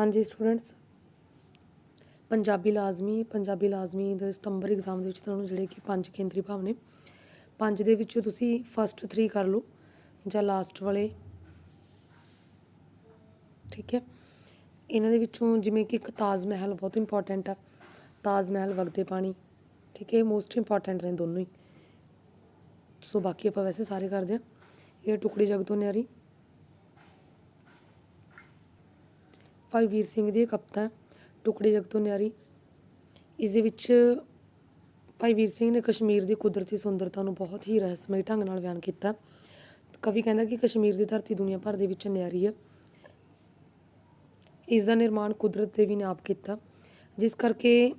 ਹਾਂਜੀ ਸਟੂਡੈਂਟਸ ਪੰਜਾਬੀ ਲਾਜ਼ਮੀ ਪੰਜਾਬੀ ਲਾਜ਼ਮੀ ਦੇ ਸਤੰਬਰ ਐਗਜ਼ਾਮ ਦੇ ਵਿੱਚ ਤੁਹਾਨੂੰ ਜਿਹੜੇ ਕਿ ਪੰਜ ਕੇਂਦਰੀ ਭਾਵ ਨੇ, ਪੰਜ ਦੇ ਵਿੱਚੋਂ ਤੁਸੀਂ ਫਸਟ 3 ਕਰ ਲਓ, ਜਾਂ ਲਾਸਟ ਵਾਲੇ। ਠੀਕ ਹੈ? ਇਹਨਾਂ ਦੇ ਵਿੱਚੋਂ ਜਿਵੇਂ ਕਿ ਇੱਕ ਤਾਜ ਮਹਿਲ ਬਹੁਤ ਇੰਪੋਰਟੈਂਟ ਆ। ਤਾਜ ਮਹਿਲ, ਵਗਦੇ ਪਾਣੀ। ਠੀਕ ਹੈ? ਮੋਸਟ ਇੰਪੋਰਟੈਂਟ ਨੇ ਦੋਨੋਂ ਹੀ। ਸੋ ਬਾਕੀ ਆਪਾਂ ਵੈਸੇ ਸਾਰੇ ਕਰਦੇ ਹਾਂ। ਇਹ ਟੁਕੜੀ ਜਗ ਤੋਂ ਨਿਆਰੀ। ਭਾਈ ਵੀਰ ਸਿੰਘ ਦੀ ਕਵਿਤਾ ਹੈ, ਟੁਕੜੀ ਜਗ ਤੋਂ ਨਿਆਰੀ। ਇਸ ਦੇ ਵਿੱਚ ਭਾਈ ਵੀਰ ਸਿੰਘ ਨੇ ਕਸ਼ਮੀਰ ਦੀ ਕੁਦਰਤੀ ਸੁੰਦਰਤਾ ਨੂੰ ਬਹੁਤ ਹੀ ਰਹੱਸਮਈ ਢੰਗ ਨਾਲ ਬਿਆਨ ਕੀਤਾ। ਕਵੀ ਕਹਿੰਦਾ ਕਿ ਕਸ਼ਮੀਰ ਦੀ ਧਰਤੀ ਦੁਨੀਆ ਭਰ ਦੇ ਵਿੱਚ ਨਿਆਰੀ ਹੈ। ਇਸ ਦਾ ਨਿਰਮਾਣ ਕੁਦਰਤ ਦੇਵੀ ਨੇ ਆਪ ਕੀਤਾ ਜਿਸ ਕਰਕੇ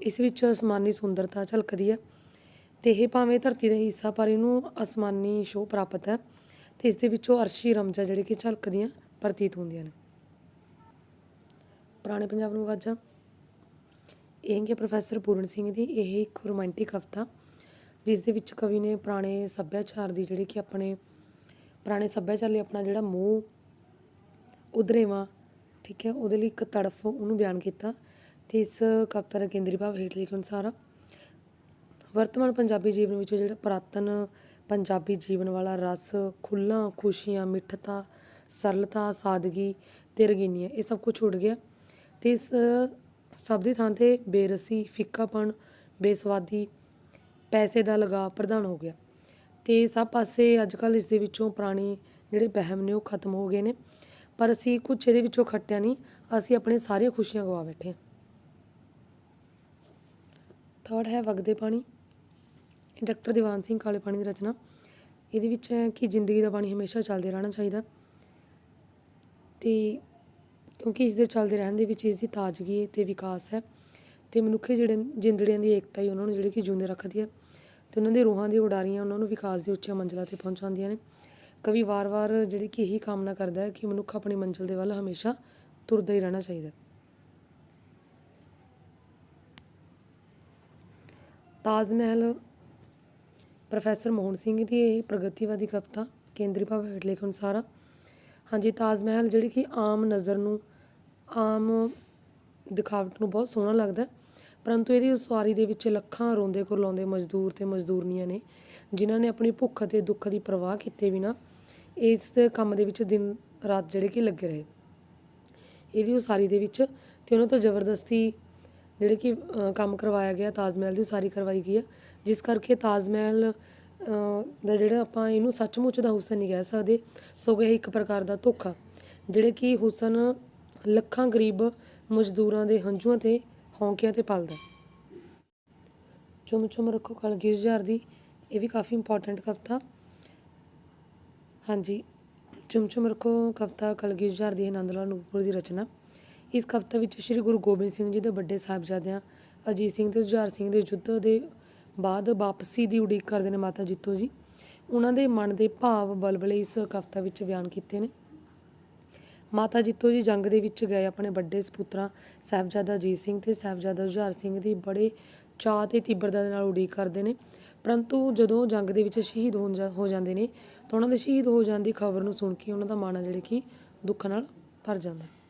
ਇਸ ਵਿੱਚ ਅਸਮਾਨੀ ਸੁੰਦਰਤਾ ਝਲਕਦੀ ਹੈ। ਤੇ ਇਹ ਭਾਵੇਂ ਧਰਤੀ ਦਾ ਹਿੱਸਾ ਪਰ ਇਹਨੂੰ ਅਸਮਾਨੀ ਸ਼ੋਅ ਪ੍ਰਾਪਤ ਹੈ ਤੇ ਇਸ ਦੇ ਵਿੱਚੋਂ ਅਰਸ਼ੀ ਰਮਜਾ ਜਿਹੜੇ ਕਿ ਝਲਕਦੀਆਂ ਪ੍ਰਤੀਤ ਹੁੰਦੀਆਂ ਨੇ। ਪੁਰਾਣੇ ਪੰਜਾਬ ਨੂੰ ਆਵਾਜ਼ਾਂ ਇਹ ਹੈਗੀ ਪ੍ਰੋਫੈਸਰ ਪੂਰਨ ਸਿੰਘ ਦੀ, ਇਹ ਇੱਕ ਰੋਮਾਂਟਿਕ ਕਵਿਤਾ, ਜਿਸ ਦੇ ਵਿੱਚ ਕਵੀ ਨੇ ਪੁਰਾਣੇ ਸੱਭਿਆਚਾਰ ਦੀ ਜਿਹੜੀ ਕਿ ਆਪਣੇ, ਪੁਰਾਣੇ ਸੱਭਿਆਚਾਰ ਲਈ ਆਪਣਾ ਜਿਹੜਾ ਮੋਹ ਉਦਰੇਵਾਂ ਠੀਕ ਹੈ, ਉਹਦੇ ਲਈ ਇੱਕ ਤੜਫ ਉਹਨੂੰ ਬਿਆਨ ਕੀਤਾ ਤੇ ਇਸ ਕਵਿਤਾ ਦਾ ਕੇਂਦਰੀ ਭਾਵ ਹੇਠ ਲਿਖੇ ਅਨੁਸਾਰ ਆ, ਵਰਤਮਾਨ ਪੰਜਾਬੀ ਜੀਵਨ ਵਿੱਚ ਜਿਹੜਾ ਪੁਰਾਤਨ ਪੰਜਾਬੀ ਜੀਵਨ ਵਾਲਾ ਰਸ ਖੁੱਲ੍ਹਾਂ ਖੁਸ਼ੀਆਂ, ਮਿੱਠਤਾ, ਸਰਲਤਾ, ਸਾਦਗੀ ਤੇ ਰੰਗੀਨੀਆਂ, ਇਹ ਸਭ ਕੁਝ ਉੱਡ ਗਿਆ। ਤੇ ਇਸ ਸਭ ਦੀ ਥਾਂ ਤੇ ਬੇਰਸੀ, ਫਿੱਕਾਪਣ, ਬੇਸਵਾਦੀ, ਪੈਸੇ ਦਾ ਲਗਾਅ ਪ੍ਰਧਾਨ ਹੋ ਗਿਆ। ਤੇ ਸਭ ਪਾਸੇ ਅੱਜ ਕੱਲ੍ਹ ਇਸ ਦੇ ਵਿੱਚੋਂ ਪੁਰਾਣੇ ਜਿਹੜੇ ਵਹਿਮ ਨੇ ਉਹ ਖਤਮ ਹੋ ਗਏ ਨੇ। ਪਰ ਅਸੀਂ ਕੁਛ ਇਹਦੇ ਵਿੱਚੋਂ ਖੱਟਿਆ ਨਹੀਂ, ਅਸੀਂ ਆਪਣੇ ਸਾਰੀਆਂ ਖੁਸ਼ੀਆਂ ਗਵਾ ਬੈਠੇ ਹਾਂ। ਥਰਡ ਹੈ ਵਗਦੇ ਪਾਣੀ। ਡਾਕਟਰ ਦੀਵਾਨ ਸਿੰਘ ਕਾਲੇ ਪਾਣੀ ਦੀ ਰਚਨਾ। ਇਹਦੇ ਵਿੱਚ ਹੈ ਕਿ ਜ਼ਿੰਦਗੀ ਦਾ ਪਾਣੀ ਹਮੇਸ਼ਾ ਚੱਲਦੇ ਰਹਿਣਾ ਚਾਹੀਦਾ। ਤੇ ਕਿਉਂਕਿ ਇਸ ਦੇ ਚੱਲਦੇ ਰਹਿਣ ਦੇ ਵਿੱਚ ਇਸ ਦੀ ਤਾਜ਼ਗੀ ਤੇ ਵਿਕਾਸ ਹੈ ਤੇ ਮਨੁੱਖੀ ਜਿਹੜੇ ਜਿੰਦੜਿਆਂ ਦੀ ਏਕਤਾ ਹੀ ਉਹਨਾਂ ਨੂੰ ਜਿਹੜੀ ਕਿ ਜਿਉਂਦੇ ਰੱਖਦੀ ਹੈ ਤੇ ਉਹਨਾਂ ਦੇ ਰੂਹਾਂ ਦੀ ਉਡਾਰੀਆਂ ਉਹਨਾਂ ਨੂੰ ਵਿਕਾਸ ਦੀ ਉੱਚੀਆਂ ਮੰਜ਼ਿਲਾਂ ਤੇ ਪਹੁੰਚਾਉਂਦੀਆਂ ਨੇ। ਕਵੀ ਵਾਰ-ਵਾਰ ਜਿਹੜੀ ਕਿ ਇਹੀ ਕਾਮਨਾ ਕਰਦਾ ਹੈ ਕਿ ਮਨੁੱਖ ਆਪਣੀ ਮੰਜ਼ਿਲ ਦੇ ਵੱਲ ਹਮੇਸ਼ਾ ਤੁਰਦਾ ਹੀ ਰਹਿਣਾ ਚਾਹੀਦਾ ਤਾਜ ਮਹਿਲ ਪ੍ਰੋਫੈਸਰ ਮੋਹਨ ਸਿੰਘ ਦੀ ਇਹ ਪ੍ਰਗਤੀਵਾਦੀ ਕਵਿਤਾ ਕੇਂਦਰੀ ਭਾਵ ਹੇਠ ਲਿਖੇ ਅਨੁਸਾਰ ਆ। ਹਾਂਜੀ, ਤਾਜ ਮਹਿਲ ਜਿਹੜੀ ਕਿ ਆਮ ਨਜ਼ਰ ਨੂੰ ਆਮ ਦਿਖਾਵਟ ਨੂੰ ਬਹੁਤ ਸੋਹਣਾ ਲੱਗਦਾ ਪਰੰਤੂ ਇਹਦੀ ਉਸਾਰੀ ਦੇ ਵਿੱਚ ਲੱਖਾਂ ਰੋਂਦੇ ਕੁਰਲਾਉਂਦੇ ਮਜ਼ਦੂਰ ਤੇ ਮਜ਼ਦੂਰਨੀਆਂ ਨੇ, ਜਿਨ੍ਹਾਂ ਨੇ ਆਪਣੀ ਭੁੱਖ ਅਤੇ ਦੁੱਖ ਦੀ ਪਰਵਾਹ ਕੀਤੇ ਬਿਨਾਂ ਇਸ ਕੰਮ ਦੇ ਵਿੱਚ ਦਿਨ ਰਾਤ ਜਿਹੜੇ ਕਿ ਲੱਗੇ ਰਹੇ। ਇਹਦੀ ਉਸਾਰੀ ਦੇ ਵਿੱਚ ਤੇ ਉਹਨਾਂ ਤੋਂ ਜ਼ਬਰਦਸਤੀ ਜਿਹੜੇ ਕਿ ਕੰਮ ਕਰਵਾਇਆ ਗਿਆ ਤਾਜ ਮਹਿਲ ਦੀ ਉਸਾਰੀ ਕਰਵਾਈ ਗਈ ਹੈ, ਜਿਸ ਕਰਕੇ ਤਾਜ ਮਹਿਲ ਦਾ ਜਿਹੜਾ ਆਪਾਂ ਇਹਨੂੰ ਸੱਚਮੁੱਚ ਦਾ ਹੁਸਨ ਨਹੀਂ ਕਹਿ ਸਕਦੇ, ਸਗੋਂ ਇਹ ਇੱਕ ਪ੍ਰਕਾਰ ਦਾ ਧੋਖਾ, ਜਿਹੜੇ ਕਿ ਹੁਸਨ ਲੱਖਾਂ ਗਰੀਬ ਮਜ਼ਦੂਰਾਂ ਦੇ ਹੰਝੂਆਂ ਤੇ ਹੌਂਕਿਆਂ ਤੇ ਪਲਦਾ ਚੁੰਮ ਚੁੰਮ ਰੱਖੋ ਕਲਗੀਰ ਜੁਝਾਰ ਦੀ, ਇਹ ਵੀ ਕਾਫੀ ਇੰਪੋਰਟੈਂਟ ਕਵਿਤਾ। ਹਾਂਜੀ ਚੁੰਮ ਚੁੰਮ ਰੱਖੋ ਕਵਿਤਾ ਕਲਗੀਰ ਜੁਝਾਰ ਦੀ, ਆਨੰਦ ਲਾਲ ਨੂਪੁਰ ਦੀ ਰਚਨਾ। ਇਸ ਕਵਿਤਾ ਵਿੱਚ ਸ੍ਰੀ ਗੁਰੂ ਗੋਬਿੰਦ ਸਿੰਘ ਜੀ ਦੇ ਵੱਡੇ ਸਾਹਿਬਜ਼ਾਦਿਆਂ ਅਜੀਤ ਸਿੰਘ ਤੇ ਜੁਝਾਰ ਸਿੰਘ ਦੇ ਯੁੱਧ ਦੇ ਬਾਅਦ ਵਾਪਸੀ ਦੀ ਉਡੀਕ ਕਰਦੇ ਨੇ ਮਾਤਾ ਜੀਤੋ ਜੀ। ਉਹਨਾਂ ਦੇ ਮਨ ਦੇ ਭਾਵ ਬਲਬਲੇ ਇਸ ਕਵਿਤਾ ਵਿੱਚ ਬਿਆਨ ਕੀਤੇ ਨੇ। ਮਾਤਾ ਜੀਤੋ ਜੀ ਜੰਗ ਦੇ ਵਿੱਚ ਗਏ ਆਪਣੇ ਵੱਡੇ ਸਪੁੱਤਰਾਂ ਸਾਹਿਬਜ਼ਾਦਾ ਅਜੀਤ ਸਿੰਘ ਤੇ ਸਾਹਿਬਜ਼ਾਦਾ ਜੁਝਾਰ ਸਿੰਘ ਦੀ ਬੜੇ ਚਾਅ ਤੇ ਤੀਬਰਤਾ ਦੇ ਨਾਲ ਉਡੀਕ ਕਰਦੇ ਨੇ। ਪਰੰਤੂ ਜਦੋਂ ਜੰਗ ਦੇ ਵਿੱਚ ਸ਼ਹੀਦ ਹੋਣ ਜਾ- ਹੋ ਜਾਂਦੇ ਨੇ ਤਾਂ ਉਹਨਾਂ ਦੇ ਸ਼ਹੀਦ ਹੋ ਜਾਣ ਦੀ ਖਬਰ ਨੂੰ ਸੁਣ ਕੇ ਉਹਨਾਂ ਦਾ ਮਨ ਆ ਜਿਹੜੇ ਕਿ ਦੁੱਖ ਨਾਲ ਭਰ ਜਾਂਦਾ।